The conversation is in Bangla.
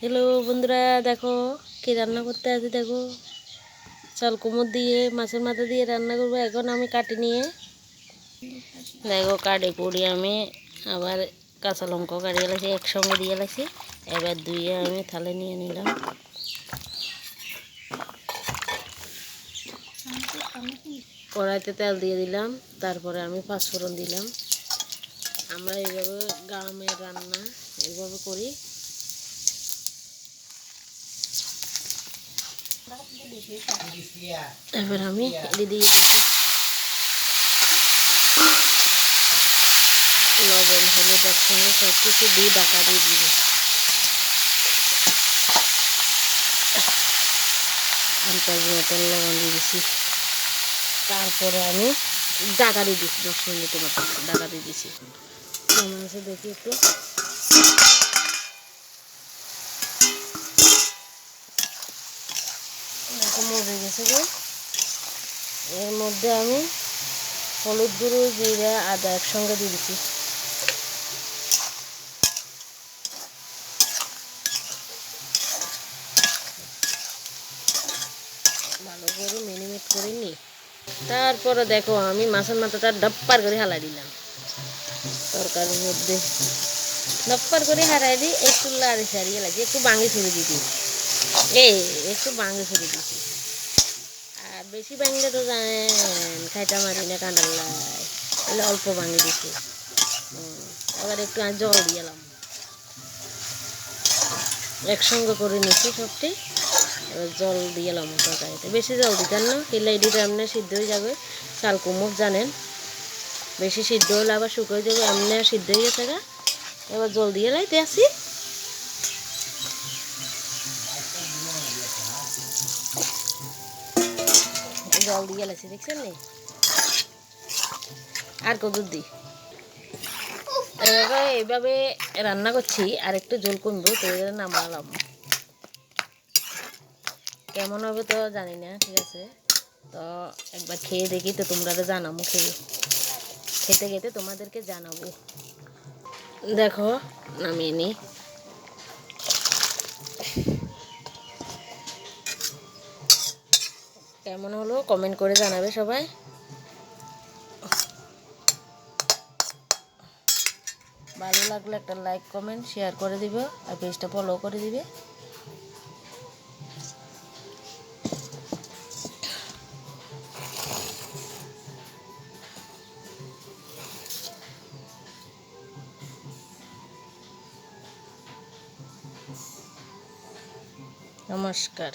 হ্যালো বন্ধুরা, দেখো, কি রান্না করতে আছে, দেখো। চাল কুমড় দিয়ে, মাছের মাথা দিয়ে রান্না করব। এখন আমি কাটি নিয়ে, দেখো, কাটে পড়ি আমি, আবার কাঁচা লঙ্কা কাটিয়ে লাগছি একসঙ্গে দিয়ে লাগছি এবার ধুয়ে আমি থালে নিয়ে নিলাম। কড়াইতে তেল দিয়ে দিলাম, তারপরে আমি পাঁচফোড়ন দিলাম। আমরা এইভাবে গ্রামের রান্না, এইভাবে করি। এবার আমি দিয়ে লবণ সব কিছু দিয়ে ডাকা দিয়ে দিব। মতন লবণ দিয়ে দিছি। তারপরে আমি ডাকা দিয়ে দিচ্ছি, দশ মিনিটের মতো। ডাকা দিয়ে দিছি আছে দেখি একটু। মরে গেছে গো। এর মধ্যে আমি হলুদ গুঁড়ো, জিরা, আদা একসঙ্গে দিয়ে দিচ্ছি। ভালো করে মিনিমেট করে নি। তারপরে দেখো আমি মাছের মাথাটা ডাপ্পার করে হালাই দিলাম। তরকারির মধ্যে ডাপ্পার করে হারাই দিই একটু লাড়ি সারিয়ে লাগি একটু বাঙি ছুড়ে দিতি এই, একটু বাঙি ছুড়ে দিছি আর বেশি বাঙলে তো জানেন খাইটা মারি না কাঁদাল লাই। অল্প বাঙি দিছি এবার একটু জল দিলাম একসঙ্গে করে নিচ্ছি সবটি। এবার জল দিলাম তরকারিতে। বেশি জল দিতেন না কিলে এডিটা এমনি সিদ্ধ হয়ে যাবে। চাল কুমুক জানেন? বেশি সিদ্ধ হলে আবার শুকিয়ে যাবে, এমনি সিদ্ধ হয়ে গেছে গা। এবার জল দিয়ে লাইতে আসি। জল দিয়ে লাইছি দেখছেন নি? আর কত দিই এভাবে এইভাবে রান্না করছি, আর একটু জল কমবো, তো নামালাম। কেমন হবে তো জানি না, ঠিক আছে? তো একবার খেয়ে দেখি তো তোমরা জানাব, খেয়ে। খেতে খেতে তোমাদেরকে জানাব। দেখো, নামিয়ে নি। কেমন হলো কমেন্ট করে জানাবে সবাই। ভালো লাগলে একটা লাইক কমেন্ট শেয়ার করে দিবে আর পেজটা ফলো করে দিবে। নমস্কার।